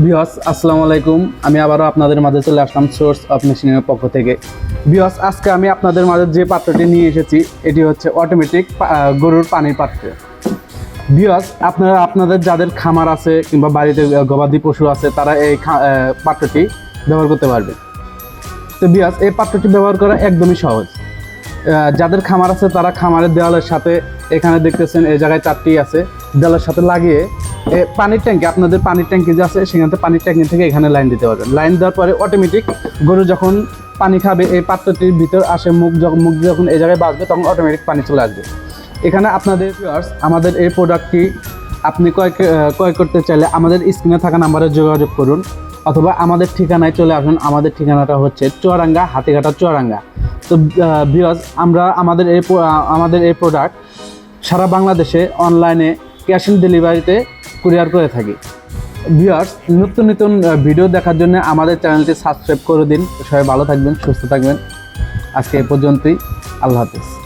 বিহস আসসালামু আলাইকুম। আমি আবারও আপনাদের মাঝে চলে আসলাম সোর্স অফ মেশিনের পক্ষ থেকে। বিহস আজকে আমি আপনাদের মাঝে যে পাত্রটি নিয়ে এসেছি, এটি হচ্ছে অটোমেটিক গরুর পানির পাত্র। বিহস আপনারা, আপনাদের যাদের খামার আছে কিংবা বাড়িতে গবাদি পশু আছে, তারা এই পাত্রটি ব্যবহার করতে পারবে। তো বিয়াস এই পাত্রটি ব্যবহার করা একদমই সহজ। যাদের খামার আছে, তারা খামারের দেওয়ালের সাথে, এখানে দেখতেছেন এই জায়গায় চারটি আছে। দেওয়ালের সাথে লাগিয়ে পানির ট্যাঙ্কি আপনাদের পানির ট্যাঙ্কি যে আছে সেখান পানির ট্যাঙ্কি থেকে এখানে লাইন দিতে পারবেন। লাইন দেওয়ার পরে অটোমেটিক গরু যখন পানি খাবে এই পাত্রটির ভিতর আসে মুখ যখন মুখ যখন এই জায়গায় বাঁচবে তখন অটোমেটিক পানি চলে আসবে। এখানে আপনাদের viewers, আমাদের এই প্রোডাক্টটি আপনি ক্রয় ক্রয় করতে চাইলে আমাদের স্ক্রিনে থাকা নাম্বারে যোগাযোগ করুন অথবা আমাদের ঠিকানায় চলে আসুন। আমাদের ঠিকানাটা হচ্ছে চুয়ারাঙ্গা হাতিঘাটা চুয়ারাঙ্গা তো বিয়াজ আমরা আমাদের এই আমাদের এই প্রোডাক্ট সারা বাংলাদেশে অনলাইনে ক্যাশ অন ডেলিভারিতে কুরিয়ার করে থাকি। ভিউয়ার্স, নতুন নতুন ভিডিও দেখার জন্য আমাদের চ্যানেলটি সাবস্ক্রাইব করে দিন। সবাই ভালো থাকবেন, সুস্থ থাকবেন। আজকে এ পর্যন্তই। আল্লাহ হাফিজ।